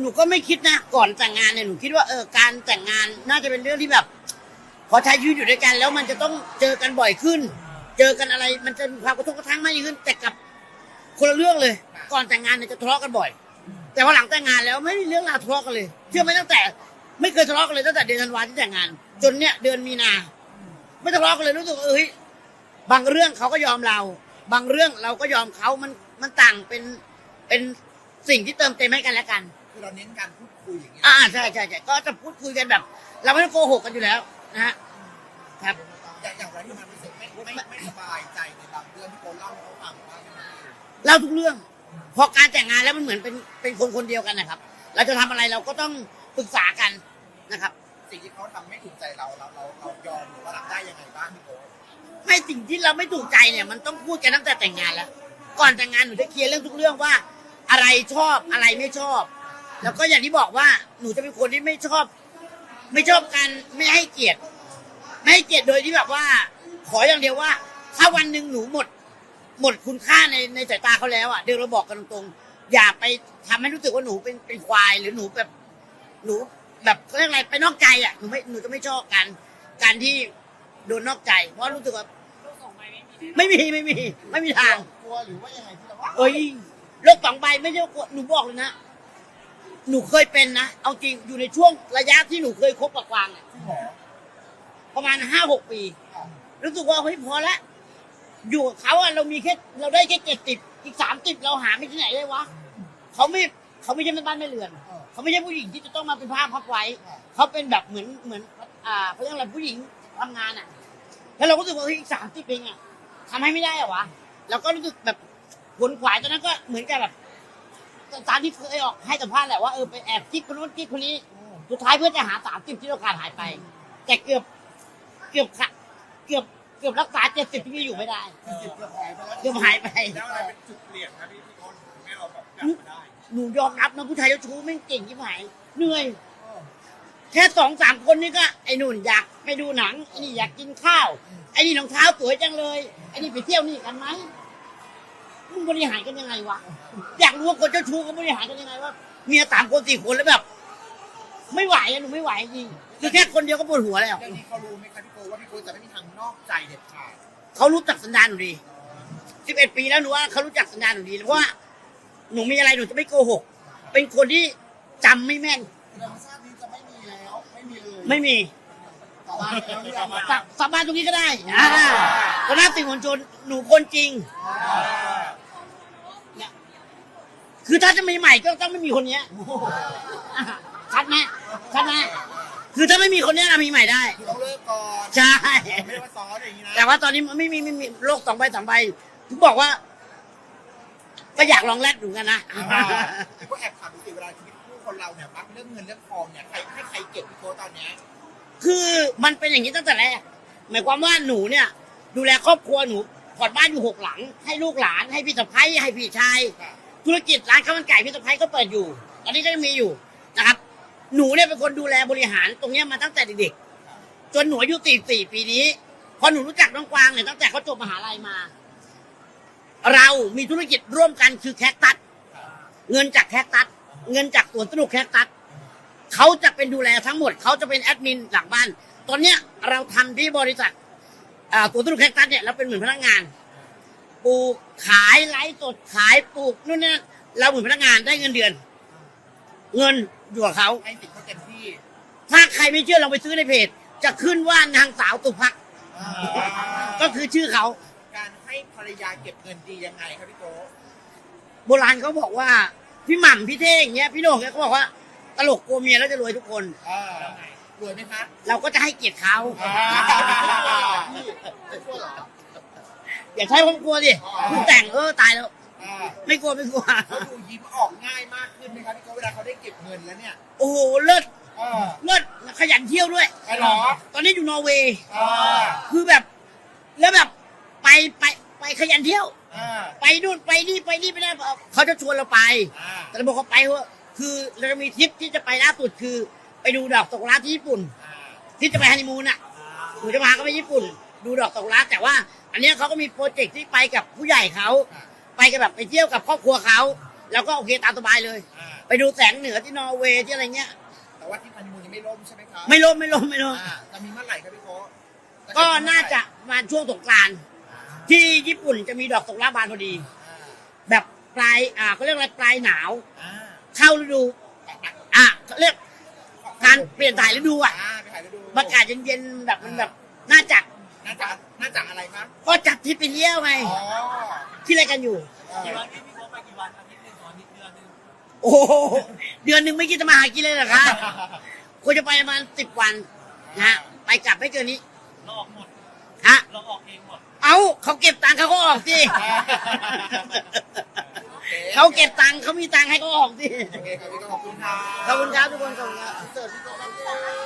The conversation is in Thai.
หนูก็ไม่คิดนะก่อนแต่งงานเนี่ยหนูคิดว่าเออการแต่งงานน่าจะเป็นเรื่องที่แบบพอใช้ชีวิตอยู่ด้วยกันแล้วมันจะต้องเจอกันบ่อยขึ้น เจอกันอะไรมันจะมีความกระทบกระทั่งมากยิ่งขึ้น แต่กับคนละเรื่องเลย ก่อนแต่งงานเนี่ยจะทะเลาะกันบ่อย แต่พอหลังแต่งงานแล้วไม่มีเรื่องราวทะเลาะกันเลยเชื่อไหมตั้งแต่ ไม่เคยทะเลาะกันเลยตั้งแต่เดือนธันวาที่แต่งงาน จนเนี่ยเดือนมีนา ไม่ทะเลาะกันเลยรู้สึกว่าเอ้ยบางเรื่องเขาก็ยอมเรา บางเรื่องเราก็ยอมเขามันมันต่างเป็นเป็นสิ่งที่เติมเต็มให้กันและกัน คือเราเน้นการพูดคุยอย่างเงี้ยอ่าใช่ใช่ใช่ก็จะพูดคุยกันแบบ เราไม่ต้องโกหกกันอยู่แล้วนะฮะครับ อย่างอย่างไรที่มันรู้สึกไม่ไม่ไม่สบายใจในบางเรื่องที่โกเล่าให้เขาฟังว่ายังไงเล่าทุกเรื่อง พอการแต่งงานแล้วมันเหมือนเป็นเป็นคนคนเดียวกันนะครับ เราจะทำอะไรเราก็ต้องปรึกษากันนะครับ สิ่งที่เขาทำไม่ถูกใจเราเราเราเรายอมหรือว่ารับได้ยังไงบ้างพี่โกไม่สิ่งที่เราไม่ถูกใจเนี่ยมันต้องพูดกันตั้งแต่แต่งงานแล้ว ก่อนแต่งงานหนูจะเคลียร์เรื่องทุกเรื่องว่า อะไรชอบอะไรไม่ชอบ แล้วก็อย่างที่บอกว่าหนูจะเป็นคนที่ไม่ชอบ ไม่ชอบการไม่ให้เกียรติ ไม่ให้เกียรติโดยที่แบบว่า ขออย่างเดียวว่า ถ้าวันหนึ่งหนูหมด หมดคุณค่าในในสายตาเขาแล้วอะเดี๋ยวเราบอกกันตรงๆอย่าไปทำให้รู้สึกว่าหนูเป็นเป็นควายหรือหนูแบบหนูแบบเขาเรียกอะไรไปนอกใจอะหนูไม่หนูจะไม่ชอบการการที่โดนนอกใจ เพราะรู้สึกว่าไม่มีไม่มี ไม่มีทางกลัวหรือว่ายังไงที่เราว่าเอ้ยโรคสองใบไม่ใช่ว่ากลัวหนูบอกเลยนะ หนูเคยเป็นนะ เอาจริงอยู่ในช่วงระยะที่หนูเคยคบกับกวางอะที่หมอประมาณห้าหกปี รู้สึกว่าเฮ้ยพอละอยู่กับเขาอะเรามีแค่เราได้แค่เจ็ดสิบอีกสามสิบเราหาไม่ที่ไหนได้วะเขาไม่เขาไม่ใช่แม่บ้านแม่เรือนเขาไม่ใช่ผู้หญิงที่จะต้องมาเป็นผ้าพับไว้ เขาเป็นแบบเหมือนเหมือน อ่าเขาเรียกอะไรผู้หญิงทำงานอะแล้วเราก็รู้สึกว่าเฮ้ยอีกสามสิบเองอะทำให้ไม่ได้เหรอวะเราก็รู้สึกแบบขวนขวายตอนนั้นก็เหมือนกับแบบ ตามที่เคยออกให้สัมภาษณ์แหละว่าเออไปแอบกิ๊กคนนู้นกิ๊กคนนี้สุดท้ายเพื่อจะหาสามสิบที่เราขาดหายไป แต่เกือบเกือบค่ะเกือบเกือบรักษาเจ็ดสิบที่อยู่ไม่ได้จิตเกือบหายไปแล้วเกือบหายไป แล้วอะไรเป็นจุดเปลี่ยนครับพี่พี่โก้ทำให้เราแบบกลับมาได้หนูยอมรับนะผู้ชายเจ้าชู้แม่งเก่งที่หายเหนื่อย แค่สองสามคนนี่ก็ไอ้นุ่นอยากไปดูหนังไอ้นี่อยากกินข้าวไอ้นี่รองเท้าสวยจังเลยไอ้นี่ไปเที่ยวนี่กันไหม มึงบริหารกันยังไงวะ อยากรู้ว่าคนเจ้าชู้เขาบริหารกันยังไงว่าเมียสามคนสี่คนแล้วแบบ ไม่ไหวอะหนูไม่ไหวจริงคือแค่คนเดียวก็ปวดหัวแล้วเรื่องนี้เขารู้ไหมครับพี่โกว่าพี่โกจะไม่มีทางนอกใจเด็ดขาดเขารู้จักสันดานหนูดีสิบเอ็ดปีแล้วหนูว่าเขารู้จักสันดานหนูดีเพราะว่าหนูมีอะไรหนูจะไม่โกหก เป็นคนที่จำไม่แม่นธรรมชาตินี้จะไม่มีแล้วไม่มีเลยไม่มีต่อบ้านแล้วเรื่องสาสาบานตรงนี้ก็ได้อ่าตอนหน้าติ่งคนชนหนูคนจริงเนี่ย คือถ้าจะมีใหม่ก็ต้องไม่มีคนเนี้ยอะชัดไหมชัดไหมคือถ้าไม่มีคนเนี้ยนะมีใหม่ได้ คือต้องเลิกก่อนใช่ ไม่ได้ว่าซ้อนอย่างนี้นะแต่ว่าตอนนี้ไม่มีไม่มีโลกสองใบสองใบถึงบอกว่า ก็อยากลองแลกดูกันนะแต่ก็แอบถามดูสิเวลาชีวิตคู่คนเราเนี่ยมักเรื่องเงินเรื่องทองเนี่ยใครให้ใครเก็บพี่โกตอนเนี้ยคือมันเป็นอย่างนี้ตั้งแต่แรก หมายความว่าหนูเนี่ย ดูแลครอบครัวหนูผ่อนบ้านอยู่หกหลัง ให้ลูกหลานให้พี่สะพ้ายให้พี่ชาย ธุรกิจร้านข้าวมันไก่พี่สะพ้ายก็เปิดอยู่ ตอนนี้ก็ยังมีอยู่นะครับ หนูเนี่ยเป็นคนดูแลบริหารตรงเนี้ยมาตั้งแต่เด็กๆจนหนูอายุสี่สี่ปีนี้พอหนูรู้จักน้องกวางเนี่ยตั้งแต่เขาจบมหาลัยมา เรามีธุรกิจร่วมกันคือแคคตัสเงินจากแคคตัสเงินจากสวนสนุกแคคตัสเขาจะเป็นดูแลทั้งหมดเขาจะเป็นแอดมินหลังบ้าน ตอนเนี้ยเราทำที่บริษัทอ่าสวนสนุกแคคตัสเนี่ยเราเป็นเหมือนพนักงาน ปลูกขายไลฟ์สดขายปลูกนู่นนี่นั่นเราเหมือนพนักงานได้เงินเดือน เงินอยู่กับเขาให้สิทธิ์เขาเต็มที่ถ้าใครไม่เชื่อลองไปซื้อในเพจ จะขึ้นว่านางสาวตุพักก็คือชื่อเขา การให้ภรรยาเก็บเงินดียังไงครับพี่โกโบราณเขาบอกว่า พี่หม่ำพี่เท่งอย่างเงี้ยพี่โหน่งเนี่ยเขาบอกว่า ตลกกลัวเมียแล้วจะรวยทุกคน อ่ารวยไหมคะเราก็จะให้เกียรติเขา อ่า พี่จะช่วยเหรอ อย่าใช้ความกลัวดิคุณแต่งเออตายแล้ว อ่าไม่กลัวไม่กลัว เขาดูยิ้มออกง่ายมากขึ้นไหมครับพี่โกเวลาเขาได้เก็บเงินแล้วเนี่ยโอ้โหเลิศอ่าเลิศขยันเที่ยวด้วยไอ้หรอ ตอนนี้อยู่นอร์เวย์อ่าคือแบบ แล้วแบบไปไปไปขยันเที่ยว อ่าไปนู่นไปนี่ไปนี่ไปนั่นเขาจะชวนเราไป อ่าแต่เราบอกเขาไปว่าคือเราจะมีทริปที่จะไปล่าสุดคือ ไปดูดอกตกรักที่ญี่ปุ่นอ่าที่จะไปฮันนีมูนอะหนูจะพาเขาไปญี่ปุ่น ดูดอกตกรักแต่ว่า อันเนี้ยเขาก็มีโปรเจกต์ที่ไปกับผู้ใหญ่เขาอ่าไปกันแบบไปเที่ยวกับครอบครัวเขาแล้วก็โอเคตามสบายเลย อ่าไปดูแสงเหนือที่นอร์เวย์ที่อะไรเงี้ย แต่ว่าที่พันมูลยังไม่ล่มใช่ไหมครับไม่ล้มไม่ล้มไม่ล้มอ่าจะมีเมื่อไหร่ครับพี่โก้จะก็เบเมื่อไหร่น่าจะประมาณช่วงสงกรานต์อ่าที่ญี่ปุ่นจะมีดอกตกล่าบานพอดีอ่าแบบปลายอ่าเขาเรียกอะไรปลายหนาว อ่าเข้าฤดู อะเขาเรียกการเปลี่ยนถ่ายฤดูอะอ่าไปถ่ายฤดูอากาศเย็นๆแบบมันแบบน่าจัด น่าจะ น่าจะอะไรครับก็จัดทริปไปเที่ยวไงอ๋อที่อะไรกันอยู่เออกี่วันพี่พี่โก้ไปกี่วันอาทิตย์หนึ่งสองอาทิตย์เดือนหนึ่งโอ้โหเดือนหนึ่งไม่คิดจะมาหากินเลยเหรอคะควรจะไปประมาณสิบวันนะฮะไปกลับไม่เกินนี้เราออกหมดฮะ เราออกเองหมด เอาเขาเก็บตังค์เขาก็ออกสิโอเคเขาเก็บตังค์เขามีตังค์ให้เขาออกสิ โอเคครับพี่โก้ขอบคุณครับ ขอบคุณครับทุกคนขอบคุณครับเสิร์ฟพี่โก้ครับ